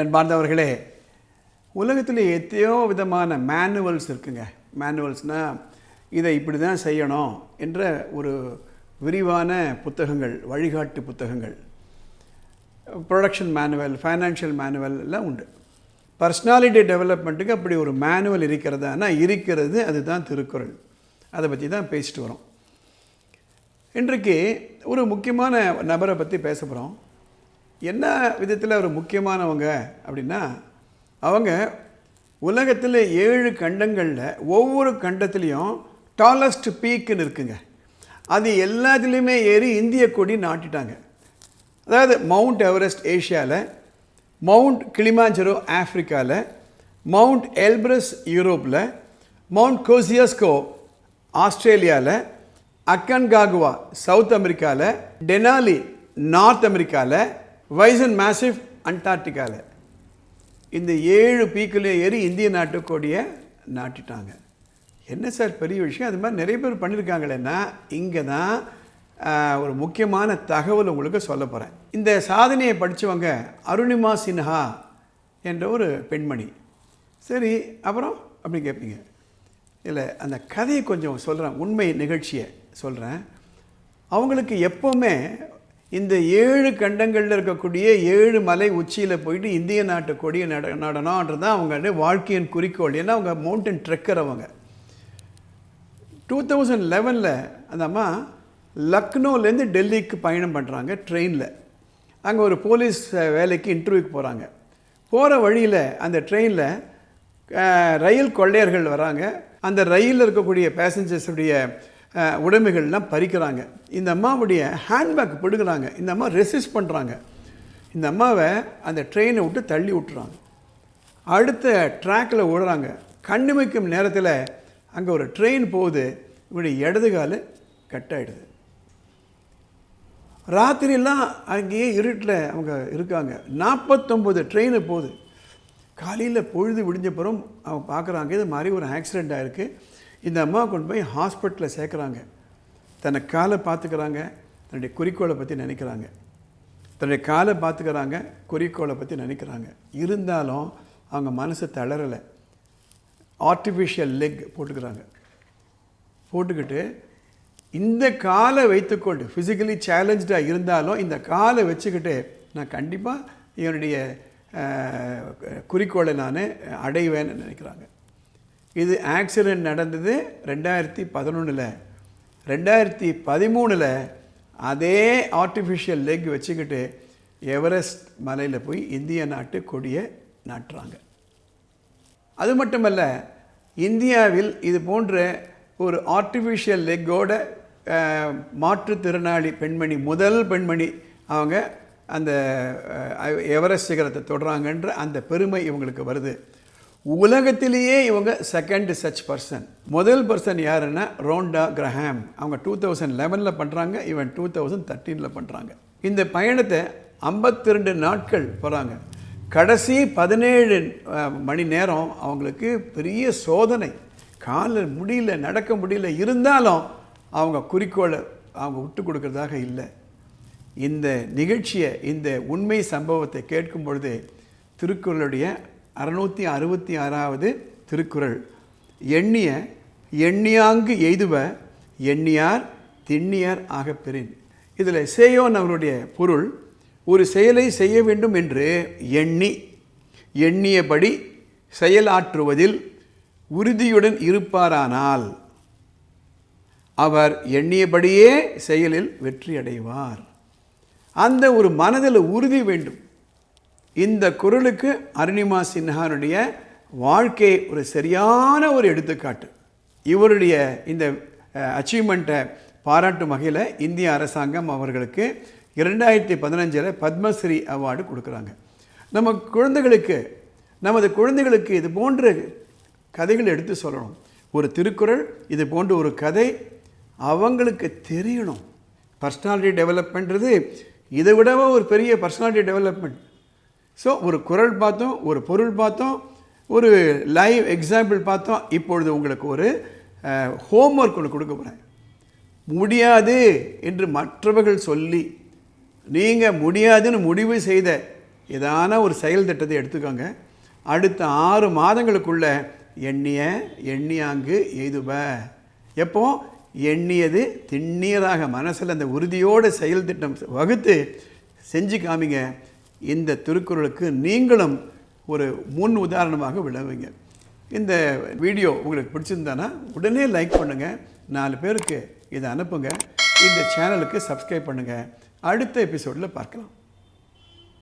என் பார்ந்தவர்களே உலகத்தில் எத்தையோ விதமான மேனுவல்ஸ் இருக்குங்க. மேனுவல்ஸ்னால் இதை இப்படி தான் செய்யணும் என்ற ஒரு விரிவான புத்தகங்கள் வழிகாட்டு புத்தகங்கள். ப்ரொடக்ஷன் மேனுவல் ஃபைனான்ஷியல் மேனுவல் எல்லாம் உண்டு. பர்சனாலிட்டி டெவலப்மெண்ட்டுக்கு அப்படி ஒரு மேனுவல் இருக்கிறதானா இருக்கிறது அதுதான் திருக்குறள். அதை பற்றி தான் பேசிட்டு வரோம். இன்றைக்கு ஒரு முக்கியமான நபரை பற்றி பேச போகிறோம் என்ன விதத்தில் ஒரு முக்கியமானவங்க அப்படின்னா அவங்க உலகத்தில் ஏழு கண்டங்களில் ஒவ்வொரு கண்டத்துலேயும் டாலஸ்ட் பீக்குன்னு இருக்குங்க. அது எல்லாத்துலேயுமே ஏறி இந்திய கொடி நாட்டிட்டாங்க. அதாவது மவுண்ட் எவரெஸ்ட் ஏஷியாவில் மவுண்ட் கிளிமாஞ்சரோ ஆஃப்ரிக்காவில் மவுண்ட் எல்ப்ரஸ் யூரோப்பில் மவுண்ட் கோசியஸ்கோ ஆஸ்திரேலியாவில் அக்கன்காகுவா சவுத் அமெரிக்காவில் டெனாலி நார்த் அமெரிக்காவில் வைசன் மேசிவ் அண்டார்டிகாவில் இந்த ஏழு பீக்கிலையும் ஏறி இந்திய நாட்டுக்கோடியை நாட்டிட்டாங்க. என்ன சார் பெரிய விஷயம்? அது மாதிரி நிறைய பேர் பண்ணியிருக்காங்களேன்னா இங்கே தான் ஒரு முக்கியமான தகவல் உங்களுக்கு சொல்ல போகிறேன் இந்த சாதனையை படித்தவங்க அருணிமா சின்ஹா என்ற ஒரு பெண்மணி. சரி அப்புறம் அப்படி கேட்பீங்க இல்லை அந்த கதையை கொஞ்சம் சொல்கிறேன் உண்மை நிகழ்ச்சியை சொல்கிறேன் அவங்களுக்கு எப்போவுமே இந்த ஏழு கண்டங்களில் இருக்கக்கூடிய ஏழு மலை உச்சியில் போயிட்டு இந்திய நாட்டு கொடியை நட நடனம்ன்றது தான் அவங்க வாழ்க்கையின் குறிக்கோள். ஏன்னா அவங்க மவுண்டன் ட்ரெக்கர் அவங்க. டூ தௌசண்ட் லெவனில் அந்த அம்மா லக்னோலேருந்து டெல்லிக்கு பயணம் பண்ணுறாங்க ட்ரெயினில் அங்கே ஒரு போலீஸ் வேலைக்கு இன்டர்வியூக்கு போகிறாங்க போகிற வழியில் அந்த ட்ரெயினில் ரயில் கொள்ளையர்கள் வராங்க. அந்த ரயிலில் இருக்கக்கூடிய பேசஞ்சர்ஸுடைய உடைமைகள்லாம் பறிக்கிறாங்க. இந்த அம்மாவுடைய ஹேண்ட்பேக் பிடுங்குறாங்க. இந்த அம்மா ரெசிஸ்ட் பண்ணுறாங்க இந்த அம்மாவை அந்த ட்ரெயினை விட்டு தள்ளி விட்டுறாங்க. அடுத்த ட்ராக்கில் ஓடுறாங்க. கண்ணிமைக்கும் நேரத்தில் அங்கே ஒரு ட்ரெயின் போகுது. இவருடைய இடது கால் கட் ஆயிடுது ராத்திரியெல்லாம் அங்கேயே இருட்டில் அவங்க இருக்காங்க. நாற்பத்தொம்பது ட்ரெயினு போகுது. காலையில் பொழுது விடிஞ்சப்புறம் அவங்க பார்க்குறாங்க இது மாதிரி ஒரு ஆக்சிடெண்ட் ஆகிருக்கு இந்த அம்மா கொண்டு போய் ஹாஸ்பிட்டலில் சேர்க்குறாங்க. தன்னை காலை பார்த்துக்கிறாங்க தன்னுடைய குறிக்கோளை பற்றி நினைக்கிறாங்க. தன்னுடைய காலை பார்த்துக்கிறாங்க குறிக்கோளை பற்றி நினைக்கிறாங்க. இருந்தாலும் அவங்க மனசு தளரலை. ஆர்டிஃபிஷியல் லெக் போட்டுக்கிறாங்க. போட்டுக்கிட்டு இந்த காலை வைத்துக்கொண்டு ஃபிசிக்கலி சேலஞ்சாக இருந்தாலும் இந்த காலை வச்சுக்கிட்டு நான் கண்டிப்பாக என்னுடைய குறிக்கோளை நான் அடைவேன்னு நினைக்கிறாங்க. இது ஆக்சிடெண்ட் நடந்தது ரெண்டாயிரத்தி பதினொன்றில் ரெண்டாயிரத்தி பதிமூணில் அதே ஆர்டிஃபிஷியல் லெக் வச்சுக்கிட்டு எவரெஸ்ட் மலையில் போய் இந்திய நாட்டு கொடியை நாட்டுறாங்க. அது மட்டுமல்ல இந்தியாவில் இது போன்ற ஒரு ஆர்டிஃபிஷியல் லெக்கோட மாற்றுத்திறனாளி பெண்மணி முதல் பெண்மணி அவங்க அந்த எவரெஸ்ட் சிகரத்தை தொடுறாங்கன்ற அந்த பெருமை இவங்களுக்கு வருது. உலகத்திலேயே இவங்க செகண்ட் சச் பர்சன் முதல் பர்சன் யாருன்னா ரோண்டா கிரஹாம். அவங்க டூ தௌசண்ட் லெவனில் பண்ணுறாங்க இவன் டூ தௌசண்ட் தேர்ட்டீனில் பண்ணுறாங்க இந்த பயணத்தை ஐம்பத்தி ரெண்டு நாட்கள் போகிறாங்க கடைசி பதினேழு மணி நேரம் அவங்களுக்கு பெரிய சோதனை. காலில் முடியல நடக்க முடியல இருந்தாலும் அவங்க குறிக்கோளை அவங்க விட்டு கொடுக்கறதாக இல்லை. இந்த நிகழ்ச்சியை இந்த உண்மை சம்பவத்தை கேட்கும் பொழுது திருக்குறளுடைய அறுநூற்றி அறுபத்தி ஆறாவது திருக்குறள். எண்ணிய எண்ணியாங்கு எய்துவ எண்ணியார் திண்ணியார் ஆகப்பெறின் இதில் சேயோன் அவருடைய பொருள் ஒரு செயலை செய்ய வேண்டும் என்று எண்ணி எண்ணியபடி செயலாற்றுவதில் உறுதியுடன் இருப்பாரானால் அவர் எண்ணியபடியே செயலில் வெற்றி அடைவார் அந்த ஒரு மனதில் உறுதி வேண்டும். இந்த குரலுக்கு அருணிமா சின்ஹானுடைய வாழ்க்கை ஒரு சரியான ஒரு எடுத்துக்காட்டு. இவருடைய இந்த அச்சீவ்மெண்ட்டை பாராட்டும் வகையில் இந்திய அரசாங்கம் அவர்களுக்கு இரண்டாயிரத்தி பதினஞ்சில் பத்மஸ்ரீ அவார்டு கொடுக்குறாங்க. நம்ம குழந்தைகளுக்கு நமது குழந்தைகளுக்கு இது போன்ற கதைகள் எடுத்து சொல்லணும். ஒரு திருக்குறள் இது போன்ற ஒரு கதை அவங்களுக்கு தெரியணும். பர்சனாலிட்டி டெவலப்மெண்ட்றது இதை விடவும் ஒரு பெரிய பர்சனாலிட்டி டெவலப்மெண்ட் ஸோ ஒரு குரல் பார்த்தோம் ஒரு பொருள் பார்த்தோம் ஒரு லைவ் எக்ஸாம்பிள் பார்த்தோம் இப்பொழுது உங்களுக்கு ஒரு ஹோம்ஒர்க் ஒன்று கொடுக்க போகிறேன் முடியாது என்று மற்றவர்கள் சொல்லி நீங்கள் முடியாதுன்னு முடிவு செய்த ஏதான ஒரு செயல் திட்டத்தை எடுத்துக்கோங்க. அடுத்த ஆறு மாதங்களுக்குள்ள எண்ணிய எண்ணியாங்கு எய்துப. எப்போ? எண்ணியது திண்ணீராக மனசில் அந்த உறுதியோடு செயல் திட்டம் வகுத்து செஞ்சு காமிங்க. இந்த திருக்குறளுக்கு நீங்களும் ஒரு முன் உதாரணமாக விளவுங்க இந்த வீடியோ உங்களுக்கு பிடிச்சிருந்தானா உடனே லைக் பண்ணுங்கள் நாலு பேருக்கு இதை அனுப்புங்க. இந்த சேனலுக்கு சப்ஸ்கிரைப் பண்ணுங்கள் அடுத்த எபிசோடில் பார்க்கலாம்.